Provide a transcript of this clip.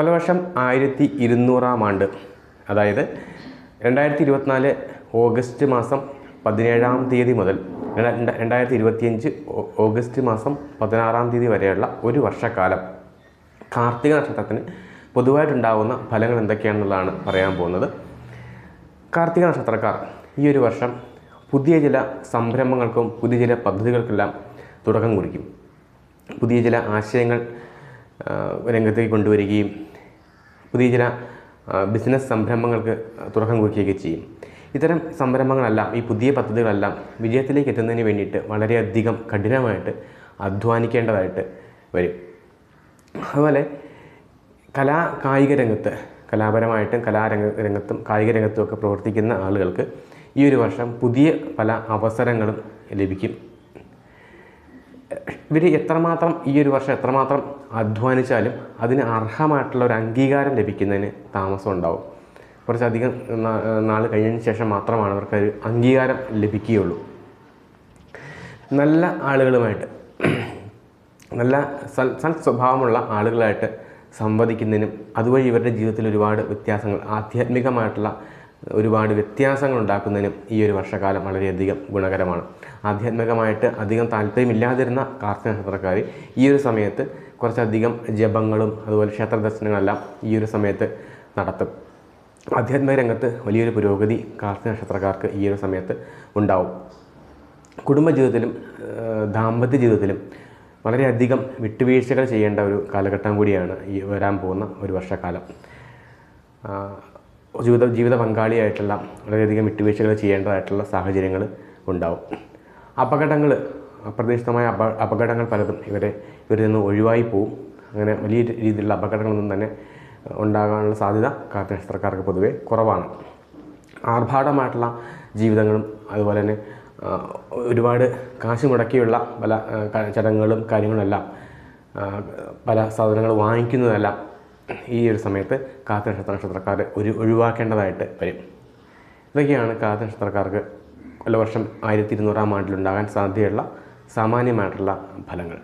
കൊലവർഷം ആയിരത്തി ഇരുന്നൂറാം ആണ്ട്. അതായത് രണ്ടായിരത്തി ഇരുപത്തിനാല് ഓഗസ്റ്റ് മാസം പതിനേഴാം തീയതി മുതൽ രണ്ട- രണ്ടായിരത്തി ഇരുപത്തിയഞ്ച് ഓഗസ്റ്റ് മാസം പതിനാറാം തീയതി വരെയുള്ള ഒരു വർഷക്കാലം. കാർത്തിക നക്ഷത്രത്തിന് പൊതുവായിട്ടുണ്ടാകുന്ന ഫലങ്ങൾ എന്തൊക്കെയാണെന്നുള്ളതാണ് പറയാൻ പോകുന്നത്. കാർത്തിക നക്ഷത്രക്കാർ ഈ ഒരു വർഷം പുതിയ ചില സംരംഭങ്ങൾക്കും പുതിയ ചില പദ്ധതികൾക്കെല്ലാം തുടക്കം കുറിക്കും. പുതിയ ചില ആശയങ്ങൾ രംഗത്തേക്ക് കൊണ്ടുവരികയും പുതിയ ചില ബിസിനസ് സംരംഭങ്ങൾക്ക് തുടക്കം കുറിക്കുകയൊക്കെ ചെയ്യും. ഇത്തരം സംരംഭങ്ങളെല്ലാം ഈ പുതിയ പദ്ധതികളെല്ലാം വിജയത്തിലേക്ക് എത്തുന്നതിന് വേണ്ടിയിട്ട് വളരെയധികം കഠിനമായിട്ട് അധ്വാനിക്കേണ്ടതായിട്ട് വരും. അതുപോലെ കലാ കായിക രംഗത്ത് കലാപരമായിട്ടും കലാരംഗ രംഗത്തും കായിക രംഗത്തും ഒക്കെ പ്രവർത്തിക്കുന്ന ആളുകൾക്ക് ഈ ഒരു വർഷം പുതിയ പല അവസരങ്ങളും ലഭിക്കും. ഇവർ എത്രമാത്രം ഈ ഒരു വർഷം എത്രമാത്രം അധ്വാനിച്ചാലും അതിന് അർഹമായിട്ടുള്ള ഒരു അംഗീകാരം ലഭിക്കുന്നതിന് താമസം ഉണ്ടാവും. കുറച്ചധികം നാൾ കഴിഞ്ഞതിന് ശേഷം മാത്രമാണ് അവർക്ക് ഒരു അംഗീകാരം ലഭിക്കുകയുള്ളൂ. നല്ല ആളുകളുമായിട്ട് നല്ല സൽ സൽ സ്വഭാവമുള്ള ആളുകളായിട്ട് സംവദിക്കുന്നതിനും അതുവഴി ഇവരുടെ ജീവിതത്തിൽ ഒരുപാട് വ്യത്യാസങ്ങൾ ആധ്യാത്മികമായിട്ടുള്ള ഒരുപാട് വ്യത്യാസങ്ങൾ ഉണ്ടാക്കുന്നതിനും ഈ ഒരു വർഷക്കാലം വളരെയധികം ഗുണകരമാണ്. ആധ്യാത്മികമായിട്ട് അധികം താല്പര്യമില്ലാതിരുന്ന കാർത്തിക നക്ഷത്രക്കാർ ഈ ഒരു സമയത്ത് കുറച്ചധികം ജപങ്ങളും അതുപോലെ ക്ഷേത്ര ദർശനങ്ങളെല്ലാം ഈ ഒരു സമയത്ത് നടത്തും. ആധ്യാത്മിക രംഗത്ത് വലിയൊരു പുരോഗതി കാർത്തിക നക്ഷത്രക്കാർക്ക് ഈ ഒരു സമയത്ത് ഉണ്ടാവും. കുടുംബജീവിതത്തിലും ജീവിതത്തിലും ദാമ്പത്യ ജീവിതത്തിലും വളരെയധികം വിട്ടുവീഴ്ചകൾ ചെയ്യേണ്ട ഒരു കാലഘട്ടം കൂടിയാണ് ഈ വരാൻ പോകുന്ന ഒരു വർഷക്കാലം ജീവിത ജീവിത പങ്കാളിയായിട്ടുള്ള വളരെയധികം വിട്ടുവീഴ്ചകൾ ചെയ്യേണ്ടതായിട്ടുള്ള സാഹചര്യങ്ങൾ ഉണ്ടാവും. അപകടങ്ങൾ അപ്രതീക്ഷിതമായ അപ അപകടങ്ങൾ പലതും ഇവരെ ഇവരിൽ നിന്ന് ഒഴിവായി പോവും. അങ്ങനെ വലിയ രീതിയിലുള്ള അപകടങ്ങളൊന്നും തന്നെ ഉണ്ടാകാനുള്ള സാധ്യത കാർത്തിക നക്ഷത്രക്കാർക്ക് പൊതുവെ കുറവാണ്. ആർഭാടമായിട്ടുള്ള ജീവിതങ്ങളും അതുപോലെ തന്നെ ഒരുപാട് കാശ് മുടക്കിയുള്ള പല ചടങ്ങുകളും കാര്യങ്ങളും എല്ലാം പല സാധനങ്ങൾ വാങ്ങിക്കുന്നതെല്ലാം ഈ ഒരു സമയത്ത് കാത്ത നക്ഷത്ര നക്ഷത്രക്കാർ ഒരു ഒഴിവാക്കേണ്ടതായിട്ട് വരും. ഇതൊക്കെയാണ് കാത്ത നക്ഷത്രക്കാർക്ക് കൊല്ലവർഷം ആയിരത്തി ഇരുന്നൂറാം ആണ്ടിലുണ്ടാകാൻ സാധ്യതയുള്ള സാമാന്യമായിട്ടുള്ള ഫലങ്ങൾ.